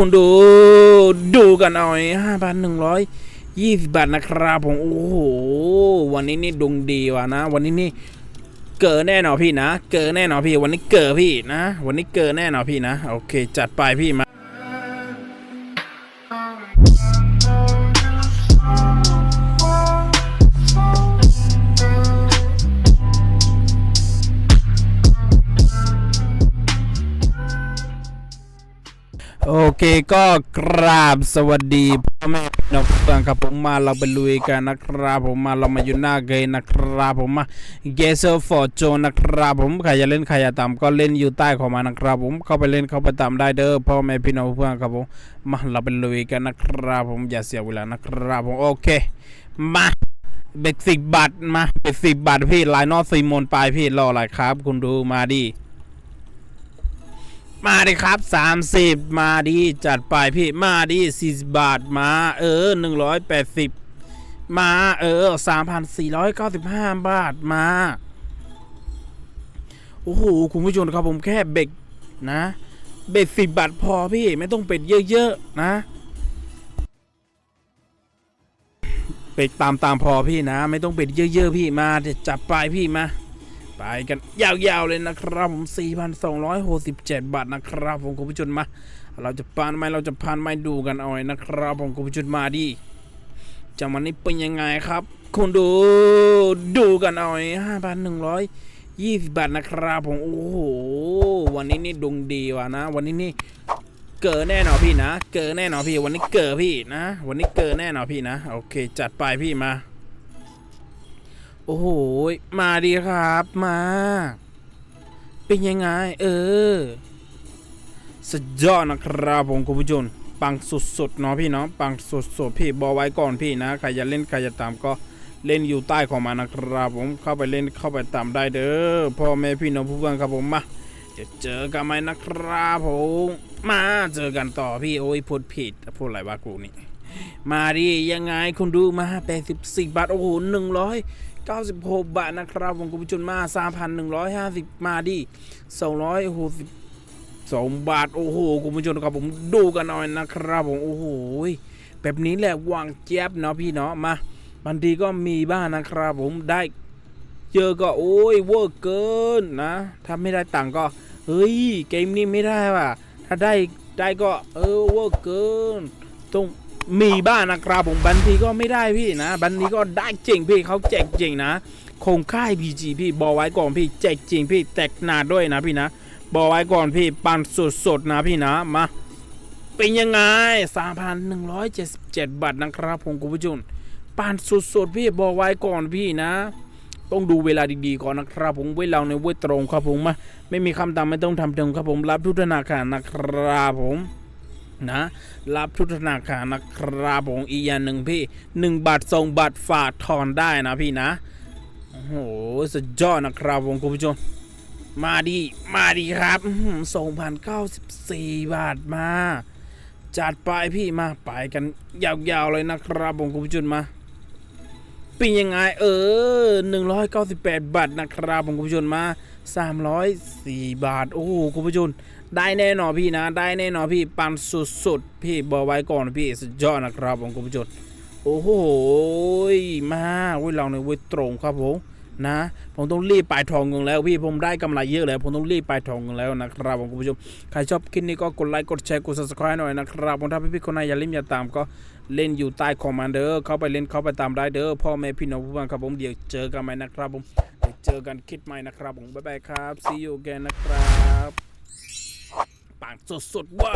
คุณดู ดูกันหน่อยห้าพันหนึ่งร้อยยี่สิบบาทนะครับผม โอ้โห วันนี้นี่ดวงดีว่ะนะ วันนี้นี่เกิดแน่นอนพี่นะ เกิดแน่นอนพี่ วันนี้เกิดพี่นะ วันนี้เกิดแน่นอนพี่นะ โอเค จัดไปพี่มา โอเคก็กราบสวัสดีพ่อแม่พี่น้องทุกท่านครับผมมาเราไปลุยกันนะครับผมมาเรามาอยู่หน้าเกยนะครับผมมาเกสฟอร์โจนะครับผมใครจะเล่นใครจะตามก็เล่นอยู่ใต้ของมานะครับผมเข้าไปเล่นเข้าไปตามได้เด้อพ่อแม่พี่น้องเพื่อนครับผมมาเราไปลุยกันนะครับผมอย่าเสียเวลานะครับผมโอเคมาเบ็ดสิบบาทมาเบ็ดสิบบาทพี่ลายนอตซีมอนปลายพี่รออะไรครับ คุณดูมาดิ มาดิครับ 30 มาดิจัดไปพี่มาดิ40 บาทมาเออ 180 มาเออ 3,495 บาทมา โอ้โห คุณผู้ชมครับผมแค่เบรกนะ เบรกสิบบาทพอพี่ไม่ต้องเป็ดเยอะๆนะเบรกตามตามพอพี่นะ ไม่ต้องเป็ดเยอะๆพี่มาเดี๋ยวจับไปพี่มา ไปกันยาวๆเลยนะครับผม 4,267 บาทนะครับผมคุณผู้ชมมา เราจะพานไหมเราจะพานไหมดูกันเอาไว้นะครับผมคุณผู้ชมมาดิจังหวะนี้เป็นยังไงครับ คุณดูดูกันเอาไว้5,120บาทนะครับผมโอ้โหวันนี้นี่ดวงดีว่ะนะ วันนี้นี่เกิดแน่นอนพี่นะ เกิดแน่นอนพี่ วันนี้เกิดพี่นะ วันนี้เกิดแน่นอนพี่นะ โอเค จัดไปพี่มา โอ้โห มาดีครับมา เป็นยังไง เออ สุดยอดนะครับผมคุณผู้ชมปังสุดๆเนาะพี่เนาะปังสุดๆพี่บอกไว้ก่อนพี่นะใครจะเล่นใครจะตามก็เล่นอยู่ใต้ของมานะครับผมเข้าไปเล่นเข้าไปตามได้เด้อพ่อแม่พี่น้องผู้ฟังครับผมมาจะเจอกันไหมนะครับผมมาเจอกันต่อพี่โอ้ยพูดผิดพูดอะไรวะกูนี่มาดิยังไงคุณดูมา84บาทโอ้โห 196 บาทนะครับผมคุณผู้ชมมา 3,150 มาดิ260 2บาท โอ้โหคุณผู้ชมครับผมดูกันหน่อยนะครับผมโอ้โหแบบนี้แหละวางแจ๊บเนาะพี่เนาะมาบางทีก็มีบ้างนะครับผมได้เจอก็โอ้ยเวอร์เกินนะถ้าไม่ได้ตังก็เฮ้ยเกมนี้ไม่ได้ว่ะถ้าได้ได้ก็เออเวอร์เกินต้อง มีบ้างนะครับผมบางทีก็ไม่ได้พี่นะบางทีก็ได้จริงพี่เขาแจกจริงนะคงค่ายพีจีพี่บอกไว้ก่อนพี่แจกจริงพี่แตกหนาด้วยนะพี่นะบอกไว้ก่อนพี่ปันสดๆนะพี่นะมาเป็นยังไง 3,177 บาทนะครับผมคุณผู้ชมปานสดๆ พี่บอกไว้ก่อนพี่นะ ต้องดูเวลาดีๆก่อนนะครับ ผมเวลาในเวทตรงครับผมมาไม่มีคำตามไม่ต้องทำตรงครับผมรับทุกธนาคารนะครับผม นะ รับทุกธนาคารนะครับผมอีกอย่างหนึ่งพี่หนึ่งบาทส่งบาทฝากถอนได้นะพี่นะโอ้โหสุดยอดนะครับผมคุณผู้ชมมาดีมาดีครับส่งพันเก้าสิบสี่บาทมา จัดไปพี่มาไปกันยาวๆเลยนะครับผมคุณผู้ชมมา เป็นยังไง เออ 198 บาทนะครับผมคุณผู้ชมมา 304 บาท โอ้คุณผู้ชมได้แน่นอนพี่นะ ได้แน่นอนพี่ปันสุดๆ พี่บอกไว้ก่อนพี่สุดยอดนะครับผมคุณผู้ชมโอ้โห มาเว้ยเราเนเว้ยตรงครับผม นะ ผมต้องรีบไปทองเงินแล้วพี่ผมได้กำไรเยอะแล้ว ผมต้องรีบไปทองเงินแล้วนะครับผมคุณผู้ชมใครชอบคลิปนี้ก็กดไลค์กดแชร์กด subscribe หน่อยนะครับผมถ้าพี่ๆคนไหนอย่าลืมอย่าตามก็เล่นอยู่ใต้คอมมานเดอร์เข้าไปเล่นเข้าไปตามได้เด้อพ่อแม่พี่น้องผู้ฟังครับผมเดี๋ยวเจอกันใหม่นะครับผมเดี๋ยวเจอกันคลิปใหม่นะครับผมบ๊ายบายครับ see you again นะครับปากสดๆเว้